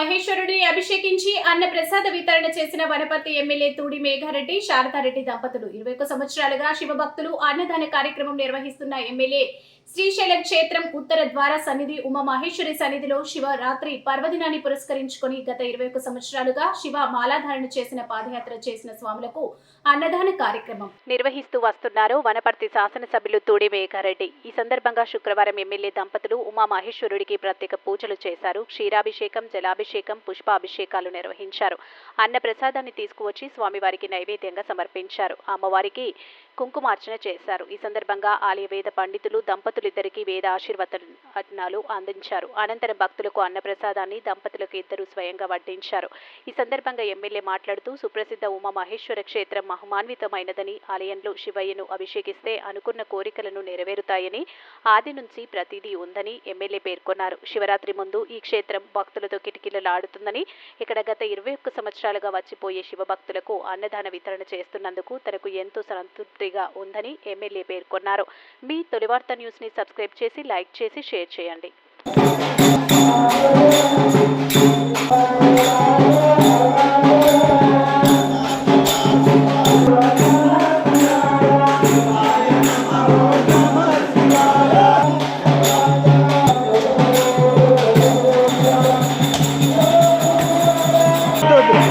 అభిషేకించి అన్న ప్రసాద వితరణ చేసిన వనపర్తి ఎమ్మెల్యే తూడి మేఘారెడ్డి శారదారెడ్డి దంపతులు. ఇరవై ఒక్క సంవత్సరాలుగా శివభక్తులు అన్నదాన కార్యక్రమం నిర్వహిస్తున్న ఎమ్మెల్యే శ్రీశైలం క్షేత్రం ఉత్తర ద్వార సన్నిధి ఉమా మహేశ్వరి సన్నిధిలో శివరాత్రి పర్వదినాన్ని పురస్కరించుకొని గత ఇరవై ఒక్క సంవత్సరాలుగా శివ మాలాధారణ చేసిన పాదయాత్ర చేసిన స్వాములకు అన్నదాన కార్యక్రమం నిర్వహిస్తూ వస్తున్నారు వనపర్తి శాసనసభ్యులు తూడి మేఘారెడ్డి. ఈ సందర్భంగా శుక్రవారం ఎమ్మెల్యే దంపతులు ఉమా మహేశ్వరుడికి ప్రత్యేక పూజలు చేశారు. క్షీరాభిషేకం జలాభిషేకం పుష్పాభిషేకాలు నిర్వహించారు. అన్న ప్రసాదాన్ని తీసుకువచ్చి స్వామివారికి నైవేద్యంగా సమర్పించారు. అమ్మవారికి కుంకుమార్చన చేశారు. ఈ సందర్భంగా ఆలయ వేద పండితులు దంపతులిద్దరికీ వేద ఆశీర్వచనాలు అందించారు. అనంతరం భక్తులకు అన్నప్రసాదాన్ని దంపతులకు ఇద్దరు స్వయంగా వడ్డించారు. ఈ సందర్భంగా ఎమ్మెల్యే మాట్లాడుతూ సుప్రసిద్ధ ఉమా మహేశ్వర క్షేత్రం మహమాన్వితమైనదని ఆలయంలో శివయ్యను అభిషేకిస్తే అనుకున్న కోరికలను నెరవేరుతాయని ఆది నుంచి ప్రతిదీ ఉందని ఎమ్మెల్యే పేర్కొన్నారు. శివరాత్రి ముందు ఈ క్షేత్రం భక్తులతో కిటికీలలాడుతుందని ఇక్కడ గత ఇరవై ఒక్క సంవత్సరాలుగా వచ్చిపోయే శివభక్తులకు అన్నదాన వితరణ చేస్తున్నందుకు తనకు ఎంతో సంతృప్తి సంతృప్తిగా ఉందని ఎమ్మెల్యే పేర్కొన్నారు. మీ తొలివార్త న్యూస్ని సబ్స్క్రైబ్ చేసి లైక్ చేసి షేర్ చేయండి. అక్కడ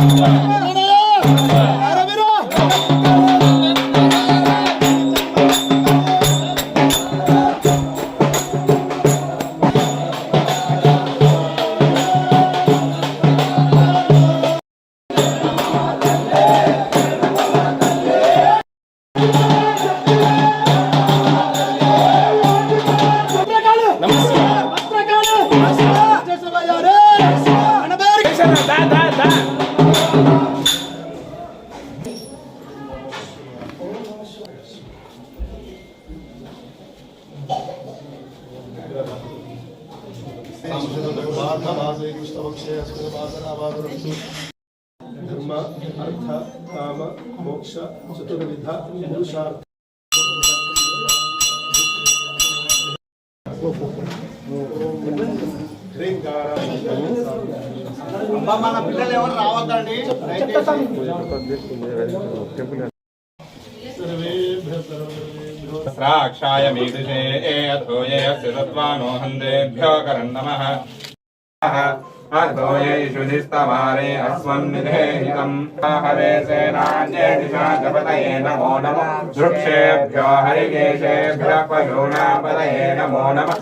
అదరయ్య అదరయ్య అరవిరా धर्म अर्थ काम मोक्ष चतुर्विध पुरुषार्थ ओम ह्रींकारा మన పిల్లలు ఎవరు రావద్దండి దయచేసి స్రాక్షాయ మీదృశే అధోయే అస్య సత్వానో హందేభ్యో కరం నమః అధోయేషు దిస్తవారే అస్మన్నిధేహితం హరే సేనాన్యే దిశా జపతయే నమో నమః వృక్షేభ్యో హరికేశేభ్యः పశూనాపదయే నమో నమః